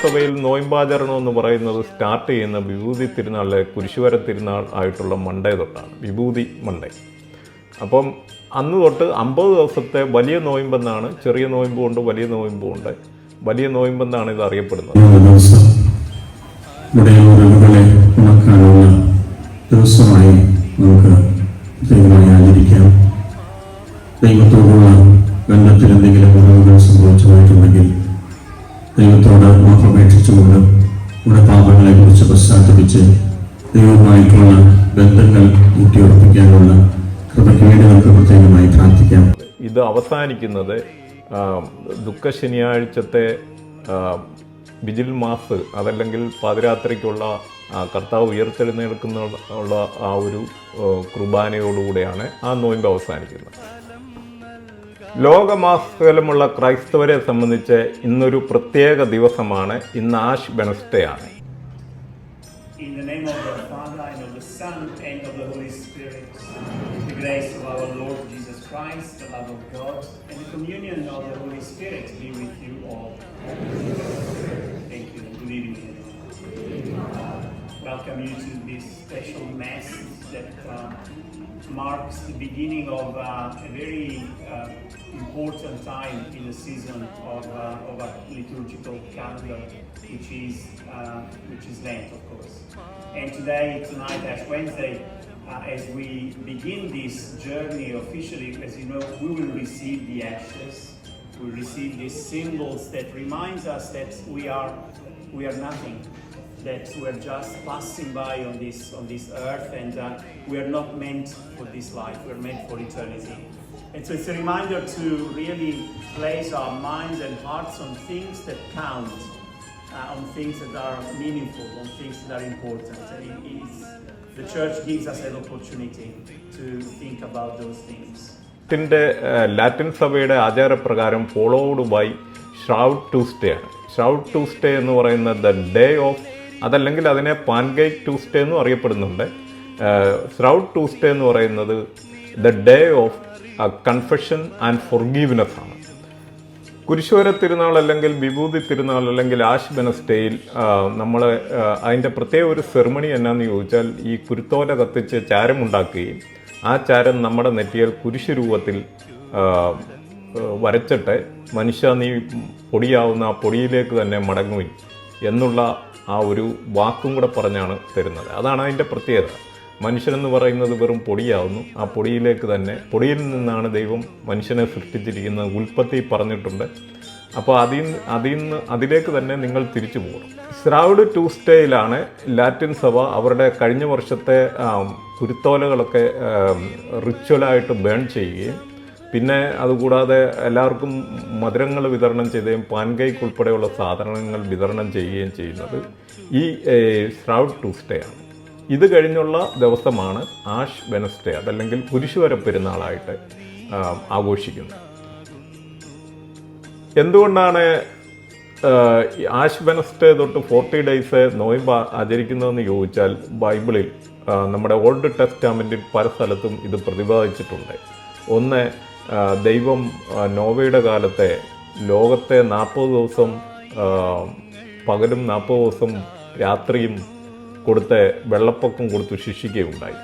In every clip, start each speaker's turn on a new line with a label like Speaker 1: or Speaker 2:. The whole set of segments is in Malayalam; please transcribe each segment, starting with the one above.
Speaker 1: ക്രൈസ്തവയിൽ നോയമ്പാചരണം എന്ന് പറയുന്നത് സ്റ്റാർട്ട് ചെയ്യുന്ന വിഭൂതി തിരുനാളിലെ കുരിശുവര തിരുനാൾ ആയിട്ടുള്ള മണ്ടേ തൊട്ടാണ്. വിഭൂതി മണ്ടേ അപ്പം അന്ന് തൊട്ട് അമ്പത് ദിവസത്തെ വലിയ നോയമ്പെന്നാണ് ചെറിയ നോയമ്പുണ്ട് വലിയ നോയമ്പുണ്ട് വലിയ നോയമ്പെന്നാണ് ഇത് അറിയപ്പെടുന്നത്.
Speaker 2: ദിവസമായി ദൈവത്തോടുള്ള ബന്ധത്തിൽ എന്തെങ്കിലും ഉറവുകൾ സംഭവിച്ചതായിട്ടുണ്ടെങ്കിൽ ദൈവത്തോട് മാപ്പപേക്ഷിച്ചുകൊണ്ട് നമ്മുടെ പാപങ്ങളെ കുറിച്ച് പശ്ചാത്തപിച്ച് ദൈവവുമായിട്ടുള്ള ബന്ധങ്ങൾ ഊട്ടിയുറപ്പിക്കാനുള്ള കൃപയ്ക്ക് വേണ്ടി നമുക്ക് പ്രത്യേകമായി പ്രാർത്ഥിക്കാം.
Speaker 1: ഇത് അവസാനിക്കുന്നത് ദുഃഖ ശനിയാഴ്ചത്തെ വിജിൽ മാസ് അതല്ലെങ്കിൽ പാതിരാത്രിക്കുള്ള കർത്താവ് ഉയർത്തെഴുന്നേൽക്കുന്ന ഉള്ള ആ ഒരു കുർബാനയോടുകൂടെയാണ് ആ നോയമ്പ് അവസാനിക്കുന്നത്. ലോകമാസകലമുള്ള ക്രൈസ്തവരെ സംബന്ധിച്ച് ഇന്നൊരു പ്രത്യേക ദിവസമാണ് ഇന്ന് ആഷ് വെനസ്ഡേ ആണ്
Speaker 3: Christ, the love of God, and the communion of the Holy Spirit be with you all. Welcome you to this special Mass that uh, marks the beginning of uh, a very uh, important time in the season of, uh, of our liturgical calendar, which is uh, which is Lent, of course. And today, tonight, Ash Wednesday, uh, as we begin this journey officially, as you know, we will receive the ashes. We receive these symbols that reminds us that we are we are nothing that we're just passing by on this on this earth and uh, we are not meant for this life we're meant for eternity and so it's a reminder to really place our minds and hearts on things that count uh, on things that are meaningful on things that are important and it is the church gives us an opportunity to think about those things
Speaker 1: ത്തിൻ്റെ ലാറ്റിൻ സഭയുടെ ആചാരപ്രകാരം ഫോളോഡ് ബൈ ഷ്രൗഡ് ട്യൂസ്ഡേ ആണ് ഷ്രൗഡ് ട്യൂസ്ഡേ എന്ന് പറയുന്നത് ദ ഡേ ഓഫ് അതല്ലെങ്കിൽ അതിനെ പാൻകേക്ക് ട്യൂസ്ഡേ എന്നും അറിയപ്പെടുന്നുണ്ട്. സ്രൗഡ് ട്യൂസ്ഡേ എന്ന് പറയുന്നത് the day of confession and forgiveness ആണ്. കുരിശോര തിരുനാൾ അല്ലെങ്കിൽ വിഭൂതി തിരുനാൾ അല്ലെങ്കിൽ ആഷ് വെനസ്ഡേയിൽ നമ്മൾ അതിന്റെ പ്രത്യേക ഒരു സെറിമണി എന്നാന്ന് ചോദിച്ചാൽ ഈ കുരുത്തോല കത്തിച്ച് ചാരമുണ്ടാക്കുകയും ആ ചാരം നമ്മുടെ നെറ്റിയിൽ കുരിശ് രൂപത്തിൽ വരച്ചിട്ട് മനുഷ്യ നീ പൊടിയാവുന്ന ആ പൊടിയിലേക്ക് തന്നെ മടങ്ങുവിൻ എന്നുള്ള ആ ഒരു വാക്കും കൂടെ പറഞ്ഞാണ് തരുന്നത്. അതാണ് അതിന്റെ പ്രത്യേകത. മനുഷ്യനെന്ന് പറയുന്നത് വെറും പൊടിയാവുന്നു. ആ പൊടിയിലേക്ക് തന്നെ പൊടിയിൽ നിന്നാണ് ദൈവം മനുഷ്യനെ സൃഷ്ടിച്ചിരിക്കുന്നത് ഉൽപ്പത്തി പറഞ്ഞിട്ടുണ്ട്. അപ്പോൾ അതിൽ അതിൽ നിന്ന് അതിലേക്ക് തന്നെ നിങ്ങൾ തിരിച്ചു പോകണം ശ്രാവുഡ് ട്യൂസ്ഡേയിലാണ് ലാറ്റിൻ സഭ അവരുടെ കഴിഞ്ഞ വർഷത്തെ കുരുത്തോലകളൊക്കെ റിച്വലായിട്ട് ബേൺ ചെയ്യുകയും പിന്നെ അതുകൂടാതെ എല്ലാവർക്കും മധുരങ്ങൾ വിതരണം ചെയ്യുകയും പാൻകേക്ക് ഉൾപ്പെടെയുള്ള സാധനങ്ങൾ വിതരണം ചെയ്യുകയും ചെയ്യുന്നത് ഈ ശ്രൗഡ് ട്യൂസ്ഡേ ആണ്. ഇത് കഴിഞ്ഞുള്ള ദിവസമാണ് ആഷ് വെനസ്ഡേ അതല്ലെങ്കിൽ കുരിശുവര പെരുന്നാളായിട്ട് ആഘോഷിക്കുന്നത്. എന്തുകൊണ്ടാണ് ആഷ് വെനസ്ഡേ തൊട്ട് ഫോർട്ടി ഡേയ്സ് നോയമ്പ് ആചരിക്കുന്നതെന്ന് ചോദിച്ചാൽ ബൈബിളിൽ നമ്മുടെ ഓൾഡ് ടെസ്റ്റാമെന്റിൽ പല സ്ഥലത്തും ഇത് പ്രതിപാദിച്ചിട്ടുണ്ട്. ഒന്ന് ദൈവം നോവയുടെ കാലത്തെ ലോകത്തെ നാൽപ്പത് ദിവസം പകലും നാൽപ്പത് ദിവസം രാത്രിയും കൊടുത്ത് വെള്ളപ്പൊക്കം കൊടുത്ത് ശിക്ഷിക്കുകയുണ്ടായി.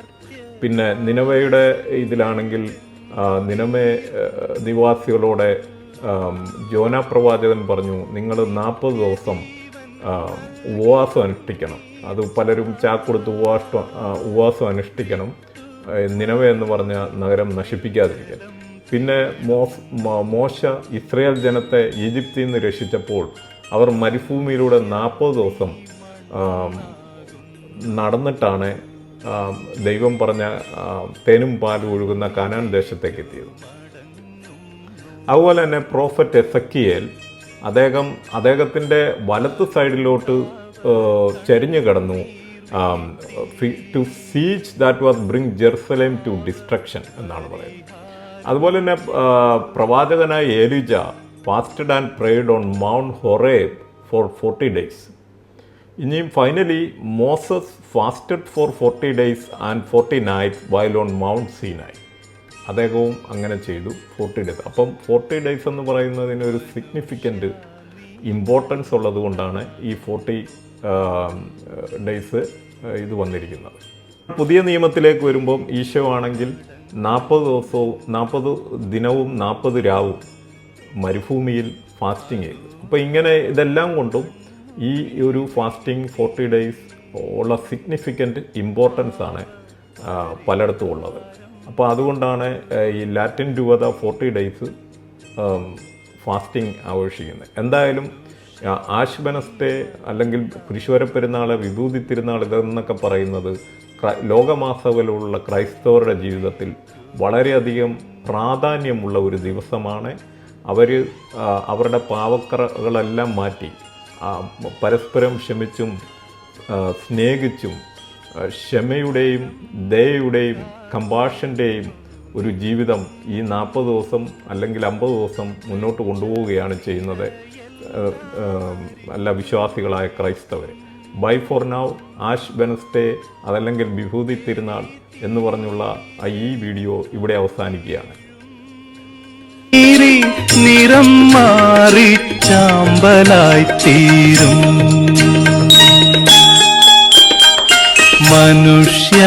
Speaker 1: പിന്നെ നിനവയുടെ ഇതിലാണെങ്കിൽ നിനമേ നിവാസികളോടെ ജോന പ്രവാചകൻ പറഞ്ഞു നിങ്ങൾ നാൽപ്പത് ദിവസം ഉപവാസം അനുഷ്ഠിക്കണം. അത് പലരും ചാക്കൊടുത്ത് ഉപവാസം ഉപവാസം അനുഷ്ഠിക്കണം. നിനവ എന്ന് പറഞ്ഞ നഗരം നശിപ്പിക്കാതിരിക്കാൻ. പിന്നെ മോസ് മോശ ഇസ്രയേൽ ജനത്തെ ഈജിപ്തിൽ നിന്ന് രക്ഷിച്ചപ്പോൾ അവർ മരുഭൂമിയിലൂടെ നാൽപ്പത് ദിവസം നടന്നിട്ടാണ് ദൈവം പറഞ്ഞ തേനും പാലും ഒഴുകുന്ന കാനാൻ ദേശത്തേക്ക് എത്തിയത്. അതുപോലെ തന്നെ പ്രോഫറ്റ് എസക്കിയേൽ അദ്ദേഹം അദ്ദേഹത്തിന്റെ വലത്ത് സൈഡിലോട്ട് ചരിഞ്ഞു കിടന്നു. To siege that was bring Jerusalem to destruction എന്നാണ് പറയുന്നത്. അതുപോലെ തന്നെ പ്രവാചകനായ Elijah fasted and prayed on Mount Horeb for forty days ഇനിയും finally Moses fasted for forty days and forty night while on Mount Sinai അദ്ദേഹവും അങ്ങനെ ചെയ്തു ഫോർട്ടി ഡേയ്സ് അപ്പം ഫോർട്ടി ഡേയ്സ് എന്ന് പറയുന്നതിന് ഒരു സിഗ്നിഫിക്കന്റ് ഇമ്പോർട്ടൻസ് ഉള്ളത് കൊണ്ടാണ് ഈ ഫോർട്ടി ഡേയ്സ് ഇത് വന്നിരിക്കുന്നത്. പുതിയ നിയമത്തിലേക്ക് വരുമ്പം ഈശോ ആണെങ്കിൽ നാൽപ്പത് ദിവസവും നാൽപ്പത് ദിനവും നാൽപ്പത് രാവും മരുഭൂമിയിൽ ഫാസ്റ്റിംഗ് ചെയ്തു അപ്പോൾ ഇങ്ങനെ ഇതെല്ലാം കൊണ്ടും ഈ ഒരു ഫാസ്റ്റിംഗ് ഫോർട്ടി ഡേയ്സ് ഉള്ള സിഗ്നിഫിക്കന്റ് ഇമ്പോർട്ടൻസ് ആണ് പലയിടത്തും ഉള്ളത്. അപ്പോൾ അതുകൊണ്ടാണ് ഈ ലാറ്റിൻ രൂപത ഫോർട്ടി ഡേയ്സ് ഫാസ്റ്റിംഗ് ആഘോഷിക്കുന്നത്. എന്തായാലും ആ, വെനസ്ഡേ അല്ലെങ്കിൽ കുരിശുവര പെരുന്നാൾ വിഭൂതി തിരുനാൾ ഇതെന്നൊക്കെ പറയുന്നത് ലോകമാസകലുള്ള ക്രൈസ്തവരുടെ ജീവിതത്തിൽ വളരെയധികം പ്രാധാന്യമുള്ള ഒരു ദിവസമാണ്. അവർ അവരുടെ പാവക്കറകളെല്ലാം മാറ്റി പരസ്പരം ക്ഷമിച്ചും സ്നേഹിച്ചും ക്ഷമയുടെയും ദയയുടെയും കമ്പാഷന്റെയും ഒരു ജീവിതം ഈ നാൽപ്പത് ദിവസം അല്ലെങ്കിൽ അമ്പത് ദിവസം മുന്നോട്ട് കൊണ്ടുപോവുകയാണ് ചെയ്യുന്നത് അല്ല വിശ്വാസികളായ ക്രൈസ്തവർ by for now ash Wednesday അതല്ലെങ്കിൽ വിഭൂതി തിരുനാൾ എന്ന് പറഞ്ഞുള്ള ഈ വീഡിയോ ഇവിടെ അവസാനിക്കുകയാണ്.
Speaker 4: നിറം മാറി ചാമ്പലായി തീരും. മനുഷ്യ